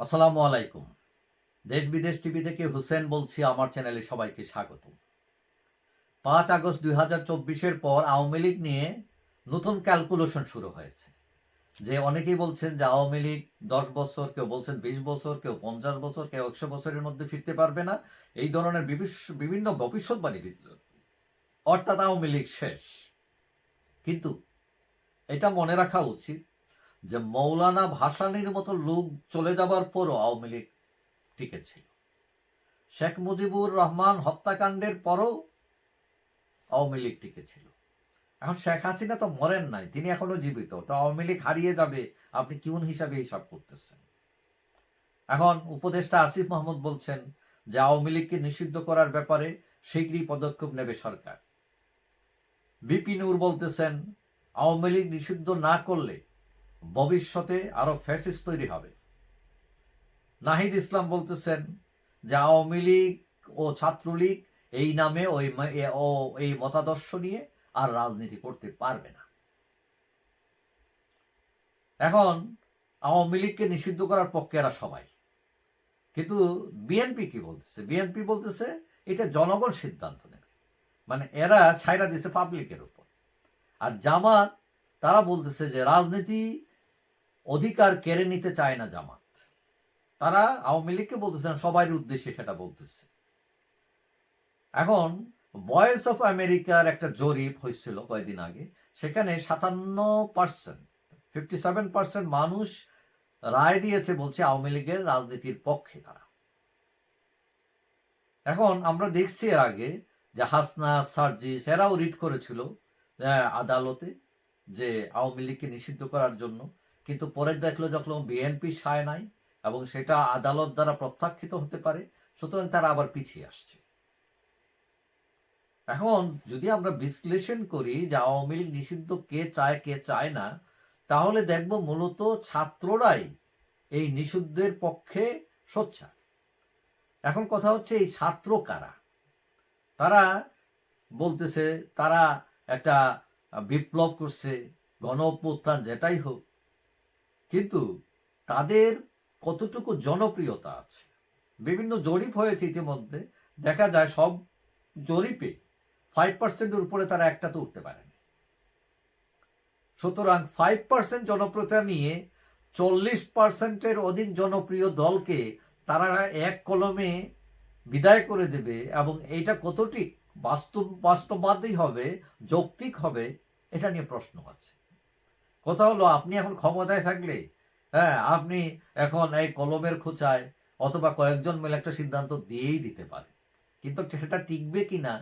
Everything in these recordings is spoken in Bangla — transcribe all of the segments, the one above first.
আসসালামু আলাইকুম। দেশ বিদেশ টিভি থেকে হুসেন বলছি, আমার চ্যানেলে সবাইকে স্বাগত পাঁচ আগস্ট দুই হাজার চব্বিশের পর আওয়ামী লীগ নিয়ে নতুন ক্যালকুলেশন শুরু হয়েছে। যে অনেকেই বলছেন যে আওয়ামী লীগ দশ বছর, কেউ বলছেন বিশ বছর, কেউ পঞ্চাশ বছর, কেউ একশো বছরের মধ্যে ফিরতে পারবে না। এই ধরনের বিভিন্ন ভবিষ্যৎবাণী। অর্থাৎ আওয়ামী লীগ শেষ। কিন্তু এটা মনে রাখা উচিত যে মৌলানা ভাসানির মতো লোক চলে যাবার পরও আওয়ামী লীগ টিকে ছিল। শেখ মুজিবুর রহমান হত্যাকাণ্ডের পরও আওয়ামী লীগ টিকে ছিল। এখন শেখ হাসিনা তো মরেন নাই, তিনি এখনও জীবিত। তো আওয়ামী লীগ হারিয়ে যাবে, আপনি কিউন হিসাবে হিসাব করতেছেন? এখন উপদেষ্টা আসিফ মাহমুদ বলছেন যে আওয়ামী লীগকে নিষিদ্ধ করার ব্যাপারে শীঘ্রই পদক্ষেপ নেবে সরকার। বিপি নূর বলতেছেন, আওয়ামী লীগ নিষিদ্ধ না করলে ভবিষ্যতে আরও ফ্যাসিস তৈরি হবে। নাহিদ ইসলাম বলতেছেন যে আওয়ামী লীগ ও ছাত্রলীগ এই নামে ওই ও, এই মতাদর্শ নিয়ে আর রাজনীতি করতে পারবে না। এখন আওয়ামী লীগকে নিষিদ্ধ করার পক্ষে এরা সবাই। কিন্তু বিএনপি কি বলতেছে? বিএনপি বলতেছে এটা জনগণ সিদ্ধান্ত নেবে। মানে এরা ছাইরা দিছে পাবলিকের উপর। আর জামাত, তারা বলতেছে যে রাজনীতি অধিকার কেড়ে নিতে চায় না জামাত। তারা আওয়ামী লীগকে বলতেছেন সবার উদ্দেশ্যে সেটা বলতেছে। এখন ভয়েস অফ আমেরিকার একটা জরিপ হয়েছিল কয়েকদিন আগে, সেখানে সাতান্ন পার্সেন্ট ফিফটি সেভেন পার্সেন্ট মানুষ রায় দিয়েছে বলছে আওয়ামী লীগের রাজনীতির পক্ষে তারা। এখন আমরা দেখছি এর আগে যে হাসনা, সার্জিস, এরাও রিট করেছিল আদালতে যে আওয়ামী লীগকে নিষিদ্ধ করার জন্য। কিন্তু পরে দেখল যখন বিএনপি সায় নাই এবং সেটা আদালত দ্বারা প্রত্যাখ্যিত হতে পারে, সুতরাং তারা আবার পিছিয়ে আসছে। এখন যদি আমরা বিশ্লেষণ করি যে আওয়ামী লীগ নিষিদ্ধ কে চায় কে চায় না, তাহলে দেখব মূলত ছাত্ররাই এই নিষিদ্ধের পক্ষে সোচ্চার। এখন কথা হচ্ছে এই ছাত্র কারা? তারা বলতেছে, তারা একটা বিপ্লব করছে গণ যেটাই হোক কিন্তু তাদের কতটুকু জনপ্রিয়তা আছে? বিভিন্ন জরিপ হয়েছে ইতিমধ্যে। দেখা যায় সব জরিপে ফাইভ পার্সেন্টের উপরে তারা একটা তো উঠতে পারেনি সুতরাং ফাইভ পার্সেন্ট জনপ্রিয়তা নিয়ে চল্লিশ পার্সেন্টের অধিক জনপ্রিয় দলকে তারা এক কলমে বিদায় করে দেবে এবং এটা কতটি বাস্তব, বাস্তববাদী হবে, যৌক্তিক হবে, এটা নিয়ে প্রশ্ন আছে। কথা হলো, আপনি এখন ক্ষমতায় থাকলে হ্যাঁ আপনি এখন এই কলমের খোঁচায় অথবা কয়েকজন মিলে একটা সিদ্ধান্ত দিয়েই দিতে পারে কিন্তু সেটা টিকবে কিনা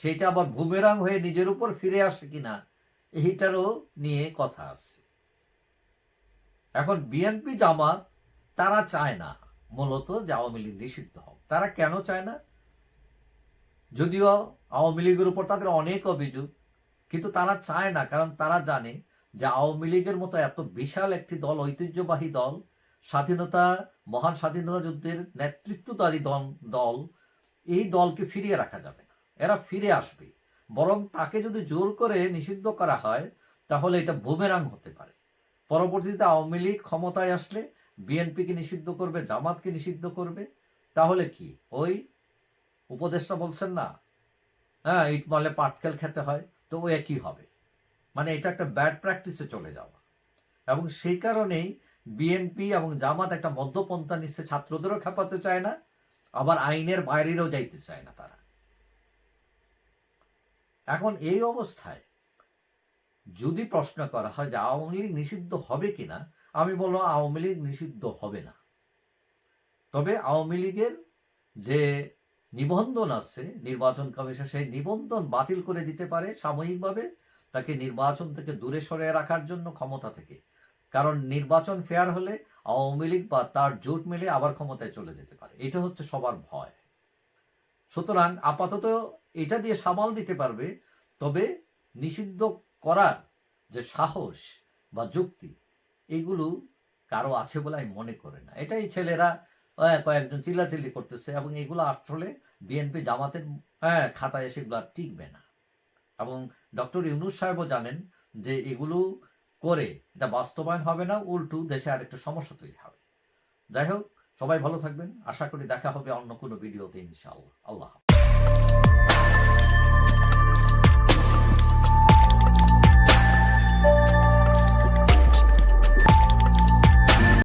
সেটা আবার বুমেরাং হয়ে নিজের উপর ফিরে আসে কিনা এইটারও নিয়ে কথা আছে এখন বিএনপি জামাত, তারা চায় না মূলত যে আওয়ামী লীগ নিষিদ্ধ হোক। তারা কেন চায় না? যদিও আওয়ামী লীগের উপর তাদের অনেক অভিযোগ, কিন্তু তারা চায় না, কারণ তারা জানে যে আওয়ামী লীগের মতো এত বিশাল একটি দল, ঐতিহ্যবাহী দল, স্বাধীনতা, মহান স্বাধীনতা যুদ্ধের নেতৃত্বদারী দল, এই দলকে ফিরিয়ে রাখা যাবে না। এরা ফিরে আসবে। বরং তাকে যদি জোর করে নিষিদ্ধ করা হয়, তাহলে এটা বুমেরাং হতে পারে। পরবর্তীতে আওয়ামী লীগ ক্ষমতায় আসলে, বিএনপিকে নিষিদ্ধ করবে, জামাতকে নিষিদ্ধ করবে, তাহলে কি? ওই উপদেষ্টা বলছেন না? হ্যাঁ ইট মারলে পাটকেল খেতে হয়, তো ও একই হবে। মানে এটা একটা ব্যাড প্র্যাকটিসে চলে যাওয়া। এবং সেই কারণেই বিএনপি এবং জামাত একটা মধ্যপন্থা নিচ্ছে, ছাত্রদেরও খেপাতে চায় না, আবার আইনের বাইরেও যাইতে চায় না তারা। এখন এই অবস্থায় যদি প্রশ্ন করা হয় যে আওয়ামী লীগ নিষিদ্ধ হবে কিনা, আমি বলব আওয়ামী লীগ নিষিদ্ধ হবে না। তবে আওয়ামী লীগের যে নিবন্ধন আছে, নির্বাচন কমিশন সেই নিবন্ধন বাতিল করে দিতে পারে সাময়িকভাবে। তাকে নির্বাচন থেকে দূরে সরে রাখার জন্য ক্ষমতা থেকে। কারণ নির্বাচন ফেয়ার হলে আওয়ামী লীগ বা তার জোট মিলে আবার ক্ষমতায় চলে যেতে পারে। এটা হচ্ছে সবার ভয়। সুতরাং আপাতত এটা দিয়ে সামাল দিতে পারবে তবে নিষিদ্ধ করার যে সাহস বা যুক্তি এগুলো কারও আছে বলে আমি মনে করি না। এটাই ছেলেরা কয়েকজন চিল্লাচিল্লি করতেছে এবং এগুলো আসলে বিএনপি জামাতের হ্যাঁ, খাতায় সেগুলো আর টিকবে না। এবং ডক্টর ইউনুস সাহেবও জানেন যে এগুলো করে এটা বাস্তবায়ন হবে না, উল্টু দেশে আরেকটা সমস্যা তৈরি হবে। যাই হোক, সবাই ভালো থাকবেন। আশা করি দেখা হবে অন্য কোনো ভিডিওতে ইনশাআল্লাহ। আল্লাহ।